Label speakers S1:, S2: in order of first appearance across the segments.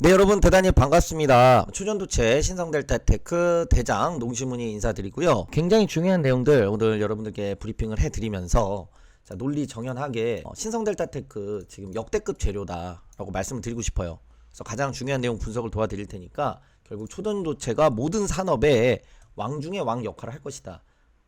S1: 네 여러분 대단히 반갑습니다. 초전도체 신성델타테크 대장 농심문의 인사드리고요. 굉장히 중요한 내용들 오늘 여러분들께 브리핑을 해드리면서 자, 논리 정연하게 어, 신성델타테크 지금 역대급 재료다라고 말씀을 드리고 싶어요. 그래서 가장 중요한 내용 분석을 도와드릴 테니까 결국 초전도체가 모든 산업의 왕 중의 왕 역할을 할 것이다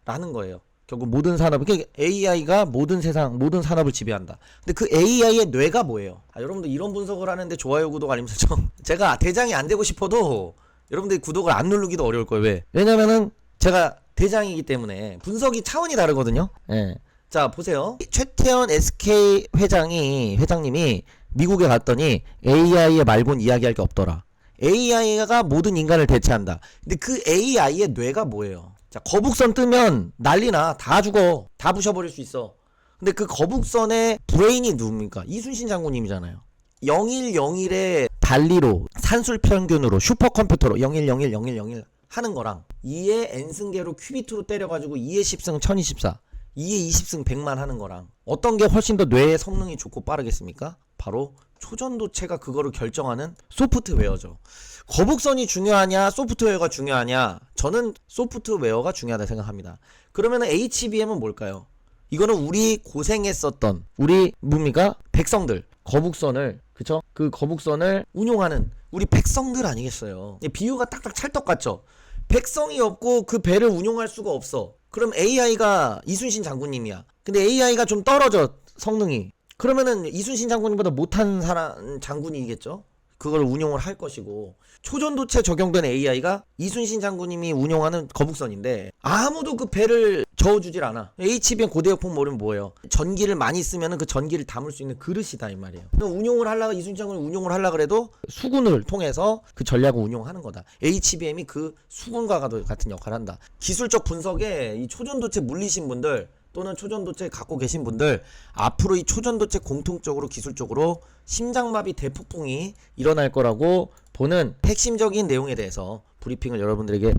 S1: 라는 거예요. 결국 모든 산업, 그러니까 AI가 모든 세상, 모든 산업을 지배한다. 근데 그 AI의 뇌가 뭐예요? 아, 여러분들 이런 분석을 하는데 좋아요, 구독, 알림 설정. 제가 대장이 안 되고 싶어도 여러분들이 구독을 안 누르기도 어려울 거예요. 왜? 왜냐면은 제가 대장이기 때문에 분석이 차원이 다르거든요. 예. 자, 보세요. 최태원 SK 회장이, 회장님이 미국에 갔더니 AI의 말곤 이야기할 게 없더라. AI가 모든 인간을 대체한다. 근데 그 AI의 뇌가 뭐예요? 자, 거북선 뜨면 난리나. 다 죽어. 다 부셔버릴 수 있어. 근데 그 거북선의 브레인이 누굽니까? 이순신 장군님이잖아요. 0101의 달리로 산술 평균으로 슈퍼컴퓨터로 0101 0101 하는 거랑 2의 n승계로 큐비트로 때려가지고 2의 10승 1024 2의 20승 100만 하는 거랑 어떤 게 훨씬 더 뇌의 성능이 좋고 빠르겠습니까? 바로 초전도체가 그거를 결정하는 소프트웨어죠. 거북선이 중요하냐, 소프트웨어가 중요하냐? 저는 소프트웨어가 중요하다 생각합니다. 그러면 HBM은 뭘까요? 이거는 우리 고생했었던 우리 뭡니까? 백성들 거북선을 그쵸? 그 거북선을 운용하는 우리 백성들 아니겠어요? 이 비유가 딱딱 찰떡 같죠? 백성이 없고 그 배를 운용할 수가 없어. 그럼 AI가 이순신 장군님이야. 근데 AI가 좀 떨어져 성능이. 그러면은 이순신 장군님보다 못한 사람 장군이겠죠? 그걸 운용을 할 것이고 초전도체 적용된 AI가 이순신 장군님이 운용하는 거북선인데 아무도 그 배를 저어주질 않아. HBM 고대역폭 모르면 뭐예요? 전기를 많이 쓰면은 그 전기를 담을 수 있는 그릇이다 이 말이에요. 운용을 하려고 이순신 장군이 운용을 하려 그래도 수군을 통해서 그 전략을 운용하는 거다. HBM이 그 수군과 같은 역할을 한다. 기술적 분석에 이 초전도체 물리신 분들 또는 초전도체 갖고 계신 분들 앞으로 이 초전도체 공통적으로 기술적으로 심장마비 대폭풍이 일어날 거라고 보는 핵심적인 내용에 대해서 브리핑을 여러분들에게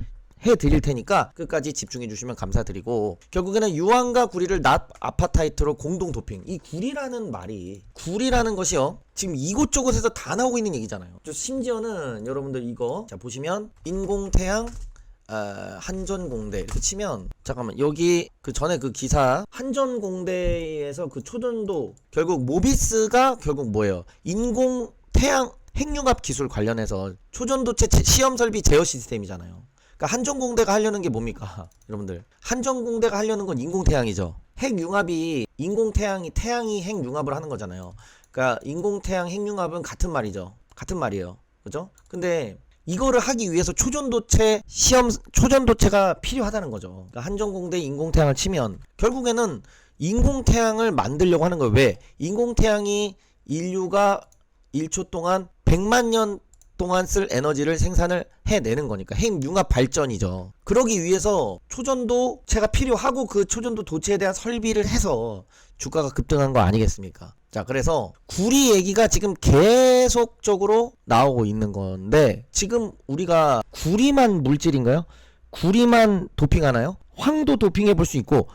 S1: 해 드릴 테니까 끝까지 집중해 주시면 감사드리고 결국에는 유황과 구리를 납 아파타이트로 공동 도핑. 이 구리라는 말이 구리라는 것이요 지금 이곳저곳에서 다 나오고 있는 얘기잖아요. 심지어는 여러분들 이거 자 보시면 인공태양 어, 한전공대 이렇게 치면 잠깐만 여기 그 전에 그 기사 한전공대에서 그 초전도 결국 모비스가 결국 뭐예요 인공 태양 핵융합 기술 관련해서 초전도체 제- 시험 설비 제어 시스템이잖아요. 그러니까 한전공대가 하려는 게 뭡니까? 여러분들 한전공대가 하려는 건 인공태양이죠. 핵융합이 인공태양이 태양이 핵융합을 하는 거잖아요. 그러니까 인공태양 핵융합은 같은 말이죠. 같은 말이에요. 그죠? 근데 이거를 하기 위해서 초전도체 시험 초전도체가 필요하다는 거죠. 그러니까 한전공대 인공태양을 치면 결국에는 인공태양을 만들려고 하는 거예요. 왜? 인공태양이 인류가 1초 동안 100만 년 동안 쓸 에너지를 생산을 해내는 거니까 핵융합 발전이죠. 그러기 위해서 초전도체가 필요하고 그 초전도 도체에 대한 설비를 해서 주가가 급등한 거 아니겠습니까? 자, 그래서 구리 얘기가 지금 계속적으로 나오고 있는 건데 지금 우리가 구리만 물질인가요? 구리만 도핑하나요? 황도 도핑해 볼 수 있고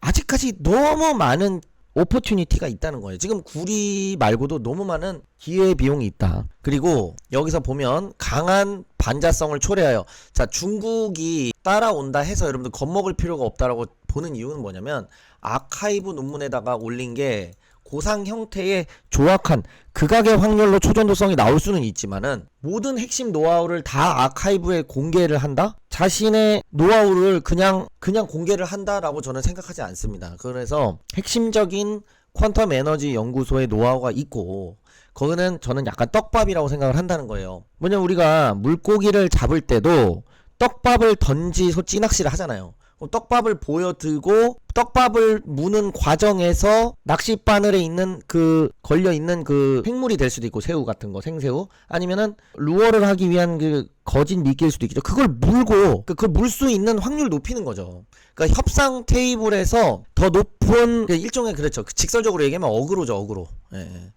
S1: 아직까지 너무 많은 오퍼튜니티가 있다는 거예요. 지금 구리 말고도 너무 많은 기회 비용이 있다. 그리고 여기서 보면 강한 반자성을 초래하여 자 중국이 따라온다 해서 여러분들 겁먹을 필요가 없다라고 보는 이유는 뭐냐면 아카이브 논문에다가 올린 게 고상 형태의 조악한 극악의 확률로 초전도성이 나올 수는 있지만은 모든 핵심 노하우를 다 아카이브에 공개를 한다? 자신의 노하우를 그냥 그냥 공개를 한다라고 저는 생각하지 않습니다. 그래서 핵심적인 퀀텀 에너지 연구소의 노하우가 있고 거기는 저는 약간 떡밥이라고 생각을 한다는 거예요. 뭐냐 우리가 물고기를 잡을 때도 떡밥을 던지서 찌낚시를 하잖아요. 그럼 떡밥을 보여들고 떡밥을 무는 과정에서 낚싯바늘에 있는 그 걸려 있는 그 생물이 될 수도 있고 새우 같은 거 생새우 아니면은 루어를 하기 위한 그 거진 미끼일 수도 있겠죠. 그걸 물고 그걸 물 수 있는 확률 높이는 거죠. 그러니까 협상 테이블에서 더 높은 그 일종의 그렇죠. 직설적으로 얘기하면 어그로죠, 어그로. 예, 예.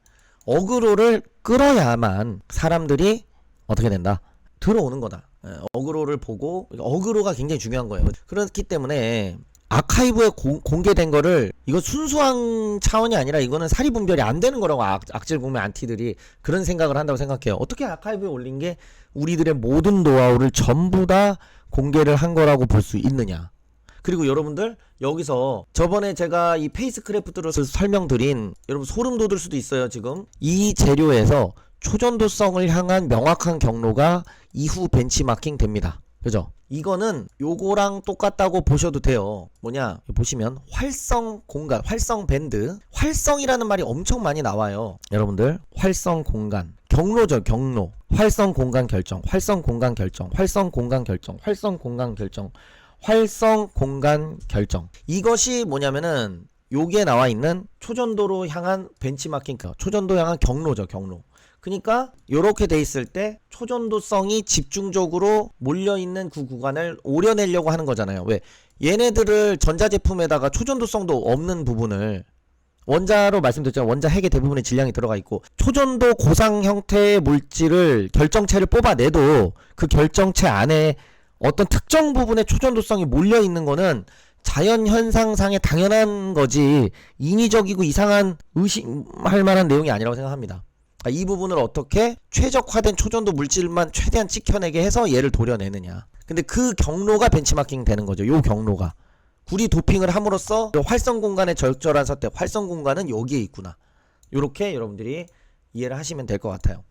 S1: 어그로를 끌어야만 사람들이 어떻게 된다? 들어오는 거다. 예, 어그로를 보고 어그로가 굉장히 중요한 거예요. 그렇기 때문에 아카이브에 고- 공개된 거를 이거 순수한 차원이 아니라 이거는 사리 분별이 안 되는 거라고 악, 악질 공매 안티들이 그런 생각을 한다고 생각해요. 어떻게 아카이브에 올린 게 우리들의 모든 노하우를 전부 다 공개를 한 거라고 볼 수 있느냐? 그리고 여러분들 여기서 저번에 제가 이 페이스크래프트로 설명드린 여러분 소름 돋을 수도 있어요 지금 이 재료에서 초전도성을 향한 명확한 경로가 이후 벤치마킹 됩니다. 그죠? 이거는 요거랑 똑같다고 보셔도 돼요. 뭐냐? 보시면 활성 공간 활성 밴드. 활성이라는 말이 엄청 많이 나와요. 여러분들 활성 공간. 경로죠 경로. 활성 공간 결정 활성 공간 결정 활성 공간 결정 활성 공간 결정 활성 공간 결정. 이것이 뭐냐면은 여기에 나와 있는 초전도로 향한 벤치마킹 그 초전도 향한 경로죠, 경로. 그러니까 요렇게 돼 있을 때 초전도성이 집중적으로 몰려 있는 그 구간을 오려내려고 하는 거잖아요. 왜? 얘네들을 전자제품에다가 초전도성도 없는 부분을 원자로 말씀드렸잖아요. 원자 핵의 대부분의 질량이 들어가 있고 초전도 고상 형태의 물질을 결정체를 뽑아내도 그 결정체 안에 어떤 특정 부분의 초전도성이 몰려 있는 거는 자연 현상상의 당연한 거지 인위적이고 이상한 의심할 만한 내용이 아니라고 생각합니다. 아, 이 부분을 어떻게 최적화된 초전도 물질만 최대한 찍혀내게 해서 얘를 도려내느냐. 근데 그 경로가 벤치마킹 되는 거죠. 요 경로가. 구리 도핑을 함으로써 활성 공간의 적절한 선택, 활성 공간은 여기에 있구나. 요렇게 여러분들이 이해를 하시면 될 것 같아요.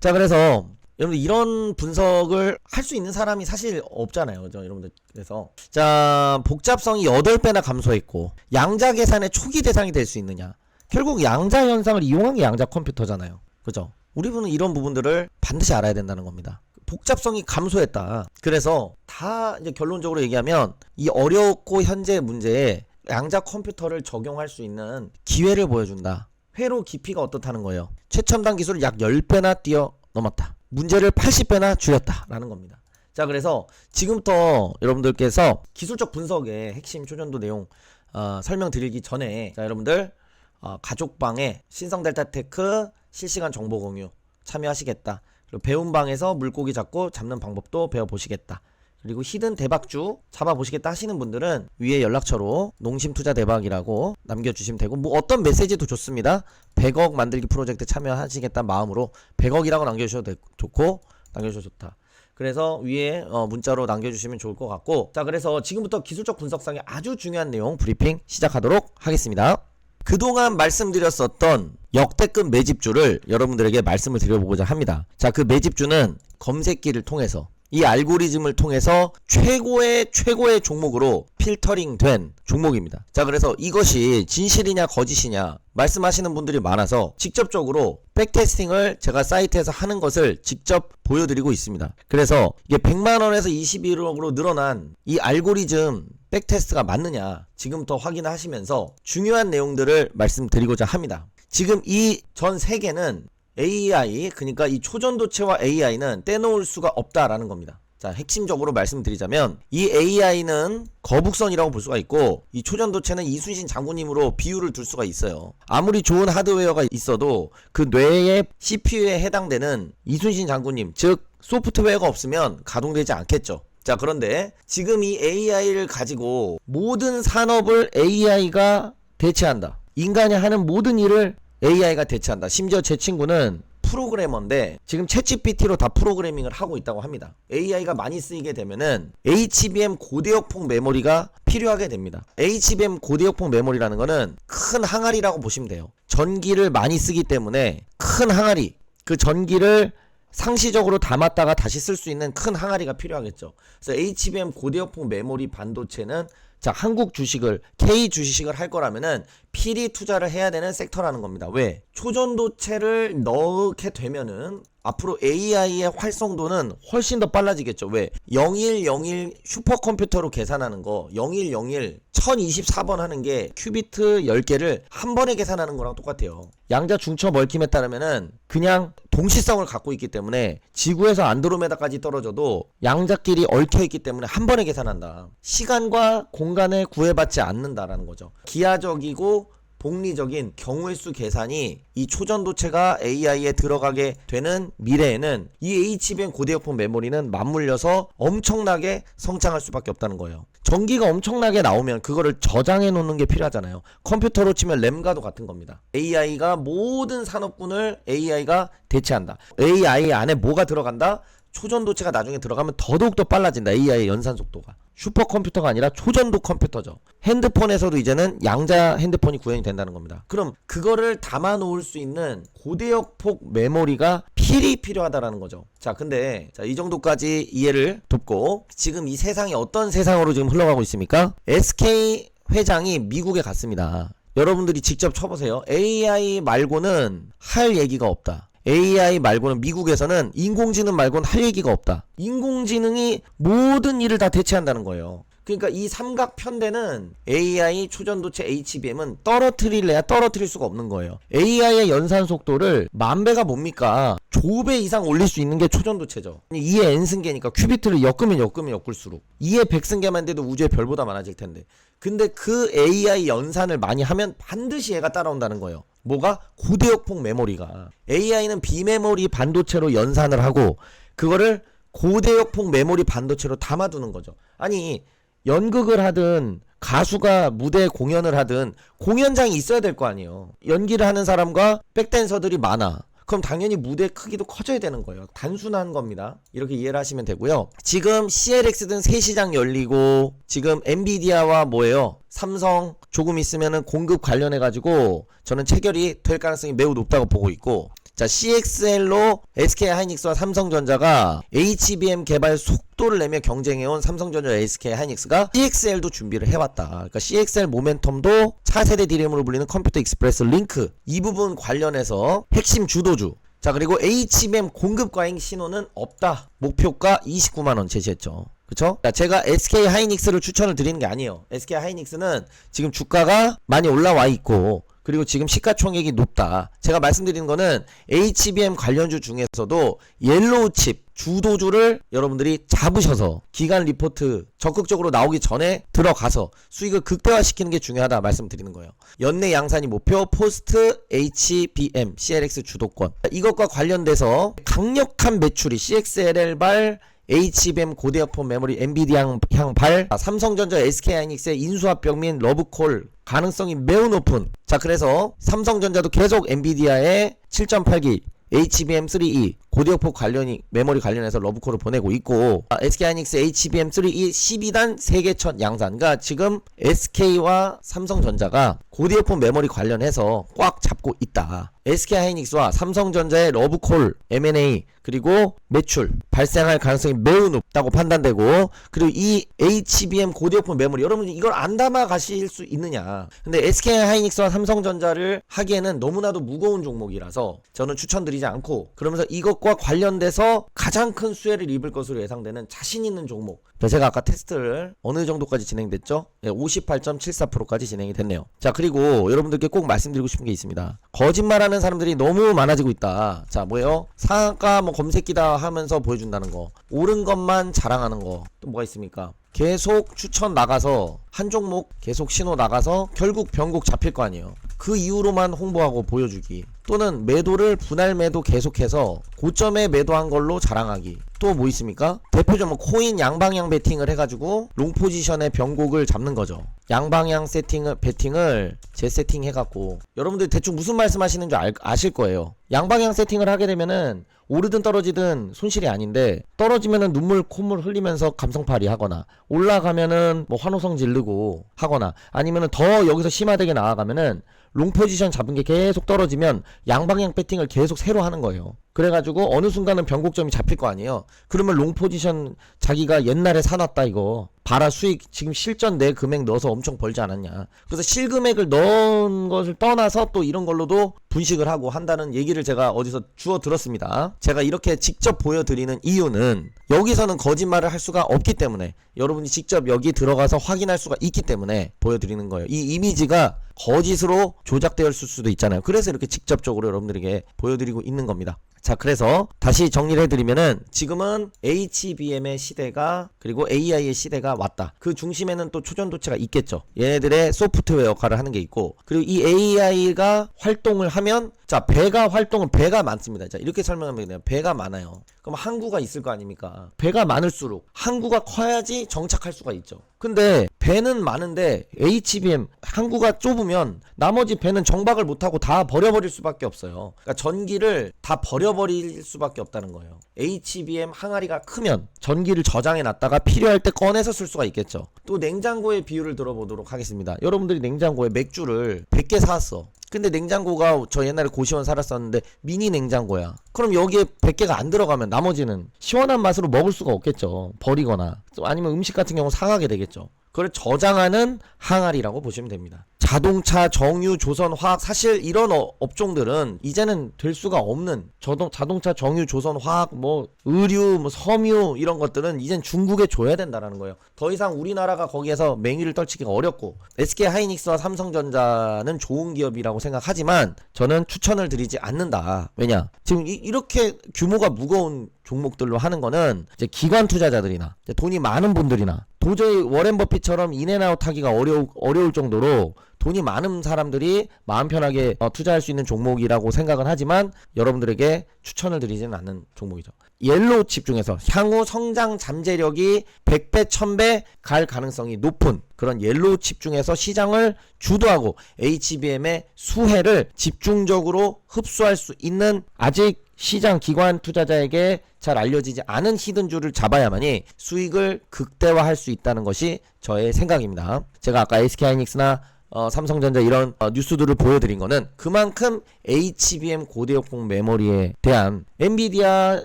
S1: 자, 그래서 여러분들 이런 분석을 할 수 있는 사람이 사실 없잖아요. 그죠? 여러분들. 그래서 자, 복잡성이 8배나 감소했고 양자 계산의 초기 대상이 될 수 있느냐? 결국 양자 현상을 이용한 게 양자 컴퓨터잖아요. 그죠? 우리 분은 이런 부분들을 반드시 알아야 된다는 겁니다. 복잡성이 감소했다. 그래서 다 이제 결론적으로 얘기하면 이 어렵고 현재 문제에 양자 컴퓨터를 적용할 수 있는 기회를 보여준다. 회로 깊이가 어떻다는 거예요. 최첨단 기술을 약 10배나 뛰어넘었다. 문제를 80배나 줄였다라는 겁니다. 자, 그래서 지금부터 여러분들께서 기술적 분석의 핵심 초전도 내용 어, 설명드리기 전에 자, 여러분들 어, 가족방에 신성델타테크 실시간 정보 공유 참여하시겠다. 그리고 배운 방에서 물고기 잡고 잡는 방법도 배워보시겠다. 그리고 히든 대박주 잡아보시겠다 하시는 분들은 위에 연락처로 농심투자 대박이라고 남겨주시면 되고 뭐 어떤 메시지도 좋습니다. 100억 만들기 프로젝트 참여하시겠다 마음으로 100억이라고 남겨주셔도 되- 좋고 남겨주셔도 좋다. 그래서 위에 어, 문자로 남겨주시면 좋을 것 같고 자 그래서 지금부터 기술적 분석상의 아주 중요한 내용 브리핑 시작하도록 하겠습니다. 그동안 말씀드렸었던 역대급 매집주를 여러분들에게 말씀을 드려보고자 합니다. 자, 그 매집주는 검색기를 통해서 이 알고리즘을 통해서 최고의 최고의 종목으로 필터링 된 종목입니다. 자, 그래서 이것이 진실이냐 거짓이냐 말씀하시는 분들이 많아서 직접적으로 백테스팅을 제가 사이트에서 하는 것을 직접 보여드리고 있습니다. 그래서 이게 100만원에서 21억으로 늘어난 이 알고리즘 백테스트가 맞느냐 지금부터 확인을 하시면서 중요한 내용들을 말씀드리고자 합니다. 지금 이 전 세계는 AI 그러니까 이 초전도체와 AI는 떼놓을 수가 없다라는 겁니다. 자, 핵심적으로 말씀드리자면 이 AI는 거북선이라고 볼 수가 있고 이 초전도체는 이순신 장군님으로 비유를 둘 수가 있어요. 아무리 좋은 하드웨어가 있어도 그 뇌의 CPU에 해당되는 이순신 장군님, 즉 소프트웨어가 없으면 가동되지 않겠죠. 자, 그런데 지금 이 AI를 가지고 모든 산업을 AI가 대체한다. 인간이 하는 모든 일을 AI가 대체한다. 심지어 제 친구는 프로그래머인데 지금 챗GPT로 다 프로그래밍을 하고 있다고 합니다. AI가 많이 쓰이게 되면은 HBM 고대역폭 메모리가 필요하게 됩니다. HBM 고대역폭 메모리라는 거는 큰 항아리라고 보시면 돼요. 전기를 많이 쓰기 때문에 큰 항아리 그 전기를 상시적으로 담았다가 다시 쓸 수 있는 큰 항아리가 필요하겠죠. 그래서 HBM 고대역폭 메모리 반도체는 자 한국 주식을 K 주식을 할 거라면은 필히 투자를 해야 되는 섹터라는 겁니다. 왜? 초전도체를 넣게 되면은 앞으로 AI의 활성도는 훨씬 더 빨라지겠죠. 왜? 0101 슈퍼컴퓨터로 계산하는 거 0101 1024번 하는 게 큐비트 10개를 한 번에 계산하는 거랑 똑같아요. 양자 중첩 얽힘에 따르면은 그냥 동시성을 갖고 있기 때문에 지구에서 안드로메다까지 떨어져도 양자끼리 얽혀 있기 때문에 한 번에 계산한다. 시간과 공 간에 구애받지 않는다라는 거죠. 기하적이고 복리적인 경우의 수 계산이 이 초전도체가 AI에 들어가게 되는 미래에는 이 HBM 고대역폭 메모리는 맞물려서 엄청나게 성장할 수밖에 없다는 거예요. 전기가 엄청나게 나오면 그거를 저장해 놓는 게 필요하잖아요. 컴퓨터로 치면 램과도 같은 겁니다. AI가 모든 산업군을 AI가 대체한다. AI 안에 뭐가 들어간다? 초전도체가 나중에 들어가면 더더욱 더 빨라진다. AI의 연산 속도가. 슈퍼컴퓨터가 아니라 초전도 컴퓨터죠. 핸드폰에서도 이제는 양자 핸드폰이 구현이 된다는 겁니다. 그럼 그거를 담아 놓을 수 있는 고대역폭 메모리가 필히 필요하다라는 거죠. 자, 근데 자, 이 정도까지 이해를 돕고 지금 이 세상이 어떤 세상으로 지금 흘러가고 있습니까? SK 회장이 미국에 갔습니다. 여러분들이 직접 쳐보세요. AI 말고는 할 얘기가 없다. AI 말고는 미국에서는 인공지능 말고는 할 얘기가 없다. 인공지능이 모든 일을 다 대체한다는 거예요. 그러니까 이 삼각 편대는 AI 초전도체 HBM은 떨어뜨릴래야 떨어뜨릴 수가 없는 거예요. AI의 연산 속도를 만 배가 뭡니까? 조배 이상 올릴 수 있는 게 초전도체죠. 2의 n승계니까 큐비트를 엮으면 엮으면 엮을수록 2의 백승계만 돼도 우주의 별보다 많아질 텐데. 근데 그 AI 연산을 많이 하면 반드시 얘가 따라온다는 거예요. 뭐가? 고대역폭 메모리가. AI는 비메모리 반도체로 연산을 하고 그거를 고대역폭 메모리 반도체로 담아두는 거죠. 아니 연극을 하든 가수가 무대 공연을 하든 공연장이 있어야 될 거 아니에요. 연기를 하는 사람과 백댄서들이 많아. 그럼 당연히 무대 크기도 커져야 되는 거예요. 단순한 겁니다. 이렇게 이해를 하시면 되고요. 지금 CLX 등새 시장 열리고 지금 엔비디아와 뭐예요? 삼성 조금 있으면은 공급 관련해 가지고 저는 체결이 될 가능성이 매우 높다고 보고 있고 자, CXL로 SK 하이닉스와 삼성전자가 HBM 개발 속도를 내며 경쟁해온 삼성전자 SK 하이닉스가 CXL도 준비를 해왔다. 그러니까 CXL 모멘텀도 차세대 디램으로 불리는 컴퓨터 익스프레스 링크 이 부분 관련해서 핵심 주도주. 자, 그리고 HBM 공급 과잉 신호는 없다. 목표가 29만원 제시했죠. 그쵸? 자, 제가 SK 하이닉스를 추천을 드리는 게 아니에요. SK 하이닉스는 지금 주가가 많이 올라와 있고, 그리고 지금 시가총액이 높다. 제가 말씀드리는 거는 HBM 관련주 중에서도 옐로우 칩 주도주를 여러분들이 잡으셔서 기간 리포트 적극적으로 나오기 전에 들어가서 수익을 극대화시키는 게 중요하다 말씀드리는 거예요. 연내 양산이 목표 포스트 HBM CLX 주도권 이것과 관련돼서 강력한 매출이 CXLL 발 HBM 고대역폭 메모리 엔비디아 향 발. 삼성전자 SK하이닉스의 인수합병 및 러브콜 가능성이 매우 높은. 자 그래서 삼성전자도 계속 엔비디아의 7.8기 HBM3E 고대역폭 관련이 메모리 관련해서 러브콜을 보내고 있고 아, SK하이닉스 HBM3E 12단 세계 첫 양산 그러니까 지금 SK와 삼성전자가 고대역폭 메모리 관련해서 꽉 잡고 있다 SK하이닉스와 삼성전자의 러브콜 M&A 그리고 매출 발생할 가능성이 매우 높다고 판단되고 그리고 이 HBM 고대역폭 메모리 여러분 이걸 안 담아 가실 수 있느냐 근데 SK하이닉스와 삼성전자를 하기에는 너무나도 무거운 종목이라서 저는 추천드리지 않고 그러면서 이것과 관련돼서 가장 큰 수혜를 입을 것으로 예상되는 자신 있는 종목 제가 아까 테스트를 어느 정도까지 진행됐죠? 네, 58.74%까지 진행이 됐네요. 자, 그리고 여러분들께 꼭 말씀드리고 싶은 게 있습니다. 거짓말하는 사람들이 너무 많아지고 있다. 자, 뭐예요? 상한가 뭐 검색기다 하면서 보여준다는 거. 옳은 것만 자랑하는 거. 또 뭐가 있습니까? 계속 추천 나가서 한 종목 계속 신호 나가서 결국 변곡 잡힐 거 아니에요. 그 이후로만 홍보하고 보여주기. 또는 매도를 분할 매도 계속해서 고점에 매도한 걸로 자랑하기. 또 뭐 있습니까? 대표적으로 코인 양방향 베팅을 해가지고 롱 포지션의 변곡을 잡는 거죠. 양방향 세팅을 베팅을 재세팅 해갖고 여러분들 대충 무슨 말씀하시는 줄 알, 아실 거예요. 양방향 세팅을 하게 되면은 오르든 떨어지든 손실이 아닌데 떨어지면은 눈물 콧물 흘리면서 감성팔이 하거나 올라가면은 뭐 환호성 지르고 하거나 아니면은 더 여기서 심화되게 나아가면은 롱 포지션 잡은 게 계속 떨어지면 양방향 배팅을 계속 새로 하는 거예요. 그래가지고 어느 순간은 변곡점이 잡힐 거 아니에요. 그러면 롱 포지션 자기가 옛날에 사놨다 이거 봐라 수익 지금 실전 내 금액 넣어서 엄청 벌지 않았냐. 그래서 실금액을 넣은 것을 떠나서 또 이런 걸로도 분식을 하고 한다는 얘기를 제가 어디서 주워 들었습니다. 제가 이렇게 직접 보여드리는 이유는 여기서는 거짓말을 할 수가 없기 때문에 여러분이 직접 여기 들어가서 확인할 수가 있기 때문에 보여드리는 거예요. 이 이미지가 거짓으로 조작되었을 수도 있잖아요. 그래서 이렇게 직접적으로 여러분들에게 보여드리고 있는 겁니다. 자, 그래서 다시 정리를 해드리면은 지금은 HBM의 시대가 그리고 AI의 시대가 왔다. 그 중심에는 또 초전도체가 있겠죠. 얘네들의 소프트웨어 역할을 하는 게 있고 그리고 이 AI가 활동을 하면 자, 배가 활동은 배가 많습니다. 자, 이렇게 설명하면 돼요. 배가 많아요. 그럼 항구가 있을 거 아닙니까? 배가 많을수록 항구가 커야지 정착할 수가 있죠. 근데 배는 많은데 HBM 항구가 좁으면 나머지 배는 정박을 못 하고 다 버려버릴 수밖에 없어요. 그러니까 전기를 다 버려버릴 수밖에 없다는 거예요. HBM 항아리가 크면 전기를 저장해 놨다가 필요할 때 꺼내서 쓸 수가 있겠죠. 또 냉장고의 비율을 들어보도록 하겠습니다. 여러분들이 냉장고에 맥주를 100개 사왔어. 근데 냉장고가 저 옛날에 고시원 살았었는데 미니 냉장고야. 그럼 여기에 100개가 안 들어가면 나머지는 시원한 맛으로 먹을 수가 없겠죠. 버리거나 또 아니면 음식 같은 경우 상하게 되겠죠. 그걸 저장하는 항아리라고 보시면 됩니다. 자동차, 정유, 조선, 화학 사실 이런 어- 업종들은 이제는 될 수가 없는 저동, 자동차, 정유, 조선, 화학, 뭐 의류, 뭐 섬유 이런 것들은 이젠 중국에 줘야 된다라는 거예요. 더 이상 우리나라가 거기에서 맹위를 떨치기가 어렵고 SK 하이닉스와 삼성전자는 좋은 기업이라고 생각하지만 저는 추천을 드리지 않는다. 왜냐? 지금 이, 이렇게 규모가 무거운 종목들로 하는 거는 이제 기관 투자자들이나 이제 돈이 많은 분들이나 도저히 워렌 버핏처럼 인앤아웃 하기가 어려울, 어려울 정도로 돈이 많은 사람들이 마음 편하게 어, 투자할 수 있는 종목이라고 생각은 하지만 여러분들에게 추천을 드리지는 않는 종목이죠. 옐로우 칩 중에서 향후 성장 잠재력이 100배, 1000배 갈 가능성이 높은 그런 옐로우 칩 중에서 시장을 주도하고 HBM의 수혜를 집중적으로 흡수할 수 있는 아직 시장 기관 투자자에게 잘 알려지지 않은 히든줄을 잡아야만이 수익을 극대화할 수 있다는 것이 저의 생각입니다. 제가 아까 SK하이닉스나 어, 삼성전자 이런 어, 뉴스들을 보여드린 거는 그만큼 HBM 고대역폭 메모리에 대한 엔비디아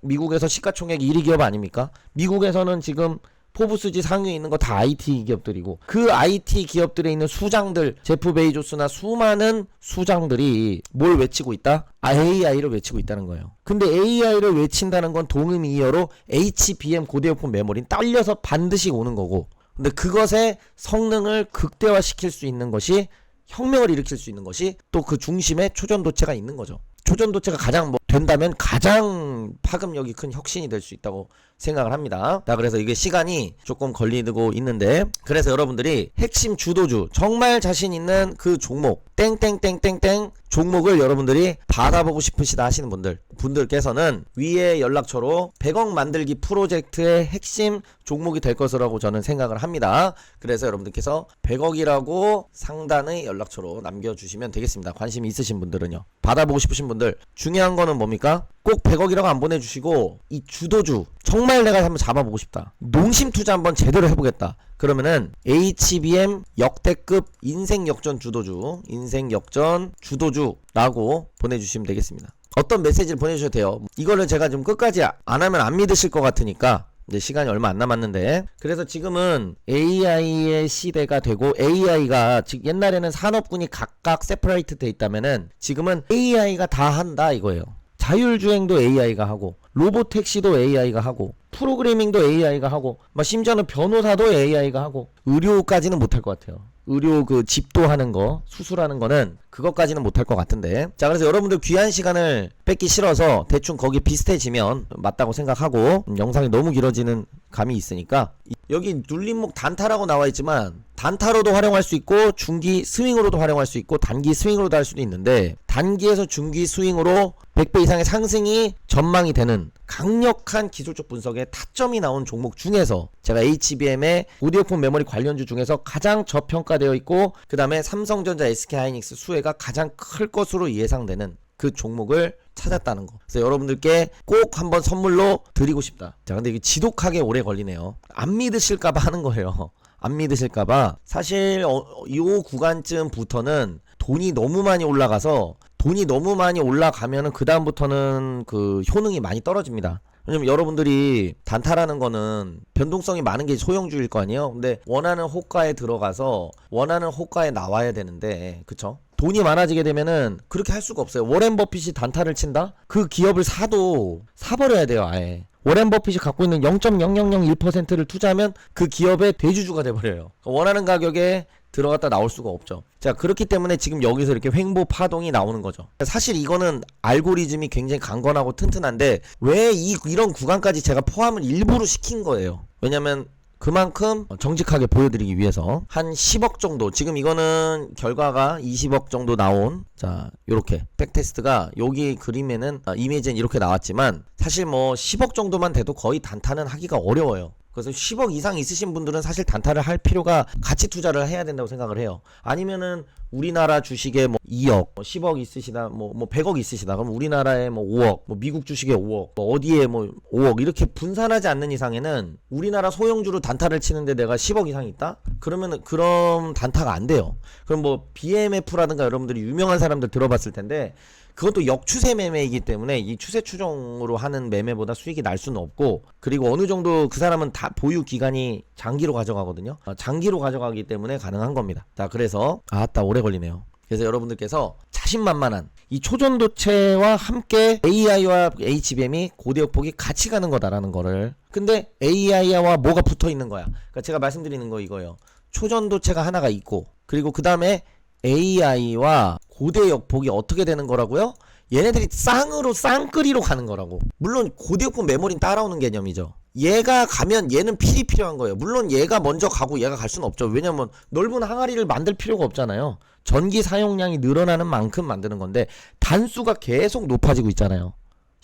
S1: 미국에서 시가총액 1위 기업 아닙니까? 미국에서는 지금 포브스지 상위에 있는 거 다 IT 기업들이고 그 IT 기업들에 있는 수장들 제프 베이조스나 수많은 수장들이 뭘 외치고 있다? 아, AI를 외치고 있다는 거예요. 근데 AI를 외친다는 건 동의미어로 HBM 고대역폭 메모리는 딸려서 반드시 오는 거고 근데 그것의 성능을 극대화시킬 수 있는 것이 혁명을 일으킬 수 있는 것이 또 그 중심에 초전도체가 있는 거죠. 초전도체가 가장 뭐 된다면 가장 파급력이 큰 혁신이 될 수 있다고 생각을 합니다. 자, 그래서 이게 시간이 조금 걸리고 있는데, 그래서 여러분들이 핵심 주도주, 정말 자신 있는 그 종목, 땡땡땡땡땡 종목을 여러분들이 받아보고 싶으시다 하시는 분들, 분들께서는 위에 연락처로 100억 만들기 프로젝트의 핵심 종목이 될 것이라고 저는 생각을 합니다. 그래서 여러분들께서 100억이라고 상단의 연락처로 남겨주시면 되겠습니다. 관심이 있으신 분들은요. 받아보고 싶으신 분들, 중요한 거는 뭡니까? 꼭 100억이라고 안 보내주시고, 이 주도주, 정말 내가 한번 잡아보고 싶다. 농심 투자 한번 제대로 해보겠다. 그러면은 HBM 역대급 인생 역전 주도주, 인생 역전 주도주 라고 보내주시면 되겠습니다. 어떤 메시지를 보내주셔도 돼요. 이거를 제가 좀 끝까지 안 하면 안 믿으실 것 같으니까 이제 시간이 얼마 안 남았는데 그래서 지금은 AI의 시대가 되고 AI가 즉 옛날에는 산업군이 각각 세퍼레이트 돼 있다면은 지금은 AI가 다 한다 이거예요. 자율주행도 AI가 하고 로봇 택시도 AI가 하고 프로그래밍도 AI가 하고 막 심지어는 변호사도 AI가 하고 의료까지는 못할 것 같아요. 의료 그 집도하는 거 수술하는 거는 그것까지는 못할 것 같은데. 자 그래서 여러분들 귀한 시간을 뺏기 싫어서 대충 거기 비슷해지면 맞다고 생각하고 음, 영상이 너무 길어지는 감이 있으니까. 이- 여기 눌림목 단타라고 나와 있지만 단타로도 활용할 수 있고 중기 스윙으로도 활용할 수 있고 단기 스윙으로도 할 수도 있는데 단기에서 중기 스윙으로 100배 이상의 상승이 전망이 되는 강력한 기술적 분석에 타점이 나온 종목 중에서 제가 HBM의 오디오폰 메모리 관련주 중에서 가장 저평가되어 있고 그 다음에 삼성전자 SK하이닉스 수혜가 가장 클 것으로 예상되는 그 종목을 찾았다는 거. 그래서 여러분들께 꼭 한번 선물로 드리고 싶다. 자, 근데 이게 지독하게 오래 걸리네요. 안 믿으실까봐 하는 거예요. 안 믿으실까봐 사실 어, 이 구간쯤부터는 돈이 너무 많이 올라가서 돈이 너무 많이 올라가면은 그 다음부터는 그 효능이 많이 떨어집니다. 왜냐면 여러분들이 단타라는 거는 변동성이 많은 게 소형주일 거 아니에요. 근데 원하는 호가에 들어가서 원하는 호가에 나와야 되는데 그쵸? 돈이 많아지게 되면은 그렇게 할 수가 없어요. 워렌 버핏이 단타를 친다? 그 기업을 사도 사버려야 돼요, 아예. 워렌 버핏이 갖고 있는 0.0001%를 투자하면 그 기업의 대주주가 돼버려요. 원하는 가격에 들어갔다 나올 수가 없죠. 자, 그렇기 때문에 지금 여기서 이렇게 횡보 파동이 나오는 거죠. 사실 이거는 알고리즘이 굉장히 강건하고 튼튼한데 왜 이 이런 구간까지 제가 포함을 일부러 시킨 거예요. 왜냐면 그만큼 정직하게 보여드리기 위해서 한 10억 정도 지금 이거는 결과가 20억 정도 나온 자 요렇게 백테스트가 여기 그림에는 아, 이미지는 이렇게 나왔지만 사실 뭐 10억 정도만 돼도 거의 단타는 하기가 어려워요 그래서 10억 이상 있으신 분들은 사실 단타를 할 필요가 가치 투자를 해야 된다고 생각을 해요. 아니면은 우리나라 주식에 뭐 2억, 뭐 10억 있으시다, 뭐, 뭐 100억 있으시다. 그럼 우리나라에 뭐 5억, 뭐 미국 주식에 5억, 뭐 어디에 뭐 5억 이렇게 분산하지 않는 이상에는 우리나라 소형주로 단타를 치는데 내가 10억 이상 있다? 그러면은 그럼 단타가 안 돼요. 그럼 뭐 BMF라든가 여러분들이 유명한 사람들 들어봤을 텐데 그것도 역추세 매매이기 때문에 이 추세 추종으로 하는 매매보다 수익이 날 수는 없고 그리고 어느 정도 그 사람은 다 보유 기간이 장기로 가져가거든요. 어, 장기로 가져가기 때문에 가능한 겁니다. 자, 그래서 아따 오래 걸리네요. 그래서 여러분들께서 자신만만한 이 초전도체와 함께 AI와 HBM이 고대역폭이 같이 가는 거다라는 거를 근데 AI와 뭐가 붙어 있는 거야. 그러니까 제가 말씀드리는 거 이거예요. 초전도체가 하나가 있고 그리고 그 다음에 AI와 고대 역폭이 어떻게 되는 거라고요? 얘네들이 쌍으로 쌍끌이로 가는 거라고. 물론 고대역폭 메모리는 따라오는 개념이죠. 얘가 가면 얘는 필이 필요한 거예요. 물론 얘가 먼저 가고 얘가 갈 수는 없죠. 왜냐면 넓은 항아리를 만들 필요가 없잖아요. 전기 사용량이 늘어나는 만큼 만드는 건데 단수가 계속 높아지고 있잖아요.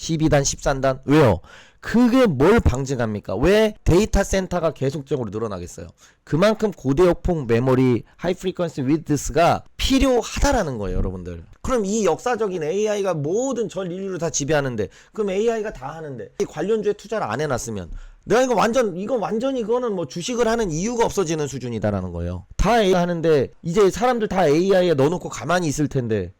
S1: 12단, 13단. 왜요? 그게 뭘 방증합니까? 왜 데이터 센터가 계속적으로 늘어나겠어요? 그만큼 고대역폭 메모리 하이 프리퀀시 위드스가 필요하다라는 거예요, 여러분들. 그럼 이 역사적인 AI가 모든 전 인류를 다 지배하는데 그럼 AI가 다 하는데 이 관련주에 투자를 안 해놨으면 내가 이거 완전 이거 완전히 이거는 뭐 주식을 하는 이유가 없어지는 수준이다라는 거예요. 다 AI 하는데 이제 사람들 다 AI에 넣어놓고 가만히 있을 텐데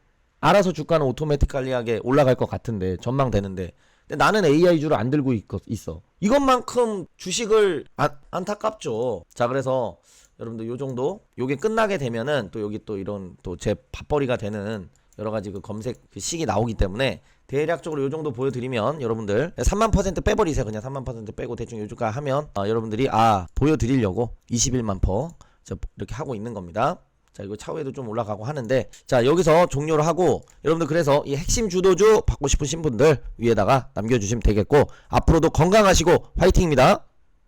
S1: 알아서 주가는 오토매틱관리하게 올라갈 것 같은데 전망되는데. 근데 나는 AI주를 안 들고 있, 있어. 이것만큼 주식을 안, 안타깝죠. 자 그래서 여러분들 요 정도? 요게 끝나게 되면은 또 여기 또 이런 또 제 밥벌이가 되는 여러 가지 그 검색 그 식이 나오기 때문에 대략적으로 요 정도 보여드리면 여러분들 3만 퍼센트 빼버리세요. 그냥 3만 퍼센트 빼고 대충 요 주가 하면 어, 여러분들이 아 보여드리려고 21만 퍼. 자, 이렇게 하고 있는 겁니다 자 이거 차후에도 좀 올라가고 하는데 자 여기서 종료를 하고 여러분들 그래서 이 핵심 주도주 받고 싶으신 분들 위에다가 남겨 주시면 되겠고 앞으로도 건강하시고 화이팅입니다